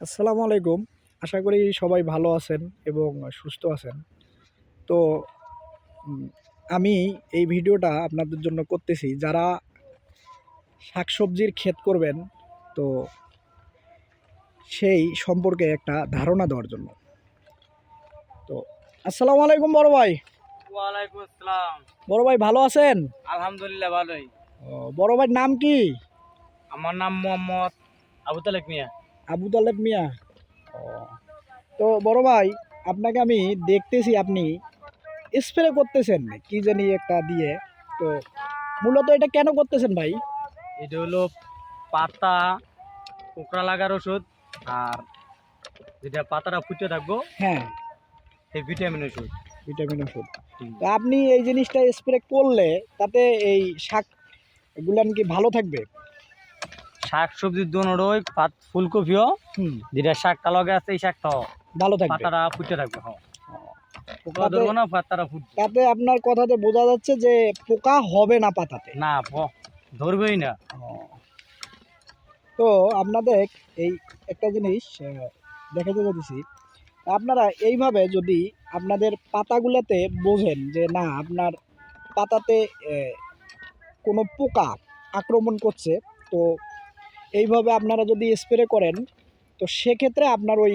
আসসালামু আলাইকুম। আশা করি সবাই ভালো আছেন এবং সুস্থ আছেন। তো আমি এই ভিডিওটা আপনাদের জন্য করতেছি। যারা শাকসবজির ক্ষেত করবেন তো সেই সম্পর্কে একটা ধারণা দেওয়ার জন্য। তো আসসালামু আলাইকুম বড় ভাই। ওয়ালাইকুম আসসালাম। বড় ভাই ভালো আছেন? আলহামদুলিল্লাহ ভালোই। ও, বড় ভাইয়ের নাম কি? আমার নাম মোহাম্মদ আবু তালেক মিয়া। আবু তালেব মিয়া। ও, তো বড় ভাই আপনাকে আমি দেখতেছি আপনি স্প্রে করতেছেন কি জানি একটা দিয়ে। তো মূলত এটা কেন করতেছেন ভাই? এটা হলো পাতা পোকরা লাগার ওষুধ আর যেটা পাতাটা ফুটে থাকব হ্যাঁ। সেই ভিটামিন ওষুধ। ভিটামিন ওষুধ। তো আপনি এই জিনিসটা স্প্রে করলে তাতে এই শাক গুলান কি ভালো থাকবে? শাক সবজির দোনোরই পাত ফুলকপিও যেটা শাকটা লগে আছে এই শাকটাও। ভালো থাকবে। পাতাটা ফুটে থাকবে হ্যাঁ পোকা তাতে- ধরবো না পাতাটা ফুটবে। তাতে আপনার কথাতে বোঝা যাচ্ছে যে পোকা হবে না পাতাতে। না ধরবেই না। তো আপনাদের এই একটা জিনিস দেখাতে আপনারা এইভাবে যদি আপনাদের পাতাগুলোতে বোঝেন যে না আপনার পাতাতে কোনো পোকা আক্রমণ করছে তো এইভাবে আপনারা যদি স্প্রে করেন তো সেক্ষেত্রে আপনার ওই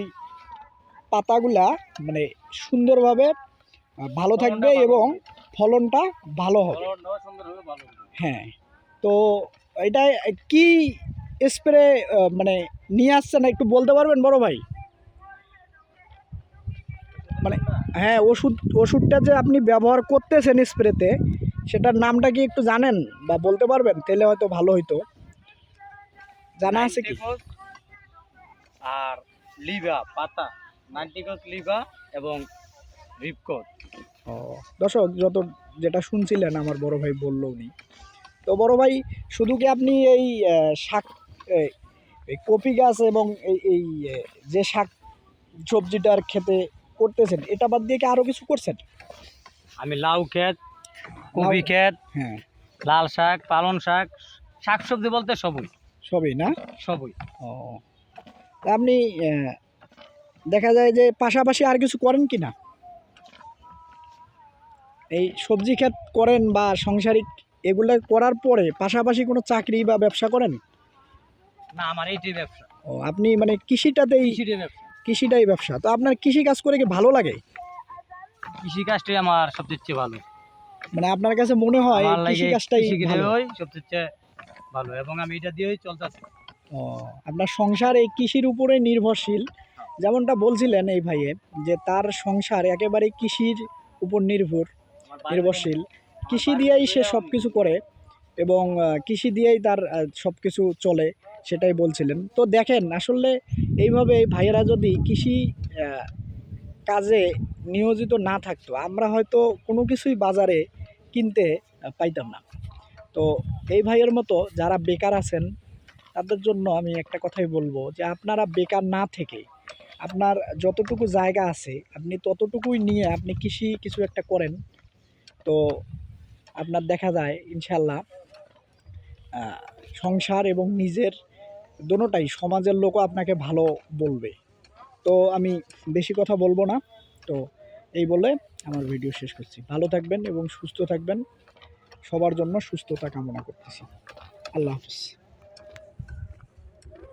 পাতাগুলা মানে সুন্দরভাবে ভালো থাকবে এবং ফলনটা ভালো হবে। হ্যাঁ তো এটা কি স্প্রে মানে নিয়ে আসছেন একটু বলতে পারবেন বড় ভাই? মানে হ্যাঁ ওষুধ ওষুধটা যে আপনি ব্যবহার করতেছেন স্প্রেতে সেটার নামটা কি একটু জানেন বা বলতে পারবেন? তাহলে হয়তো ভালো হইতো। জানা আছে কি? আর লিভা পাতা। নাইনটিকোস লিভা এবং রিপকোট ও দর্শক যত যেটা শুনছিলেন আমার বড় ভাই বলল উনি। তো বড় ভাই শুধু কি আপনি এই শাক এই কপি গাছ এবং এই এই যে শাক সবজিটার খেতে করতেছেন এটা বাদ দিয়ে কি আরও কিছু করছেন? আমি লাউ ক্ষেত কপি ক্ষেত হ্যাঁ। লাল শাক পালন শাক শাক সবজি বলতে সবই সবই না? সবই। ও। আপনি দেখা যায় যে পাশাপাশি আর কিছু করেন কি না? এই সবজি ক্ষেত করেন বা সাংসারিক এগুলো করার পরে পাশাপাশি কোনো চাকরি বা ব্যবসা করেন? না আমার এইটাই ব্যবসা। ও আপনি মানে কৃষিটাতেই কৃষিটাই ব্যবসা। তো আপনার কৃষি কাজ করে কি ভালো লাগে? কৃষি কাজটাই আমার সবচেয়ে ভালো। মানে আপনার কাছে মনে হয় কৃষি কাজটাই সবচেয়ে চেয়ে ভালো এবং আমি এটা দিয়েই চলতেছি। ও আপনার সংসার এই কৃষির উপরে নির্ভরশীল। যেমনটা বলছিলেন এই ভাইয়ে যে তার সংসার একেবারে কৃষির উপর নির্ভর নির্ভরশীল। কৃষি দিয়েই সে সব কিছু করে এবং কৃষি দিয়েই তার সব কিছু চলে সেটাই বলছিলেন। তো দেখেন আসলে এইভাবে এই ভাইয়েরা যদি কৃষি কাজে নিয়োজিত না থাকতো আমরা হয়তো কোনো কিছুই বাজারে কিনতে পাইতাম না। তো এই ভাইয়ের মতো যারা বেকার আছেন, তাদের জন্য আমি একটা কথাই বলব যে আপনারা বেকার না থেকে আপনার যতটুকু জায়গা আছে, আপনি ততটুকুই নিয়ে আপনি কৃষি কিছু একটা করেন। তো আপনার দেখা যায় ইনশাল্লাহ সংসার এবং নিজের দোনোটাই সমাজের লোকও আপনাকে ভালো বলবে। তো আমি বেশি কথা বলব না। তো এই বলে আমার ভিডিও শেষ করছি। ভালো থাকবেন এবং সুস্থ থাকবেন। সবার জন্য সুস্থতা কামনা করতেছি। আল্লাহ হাফিজ।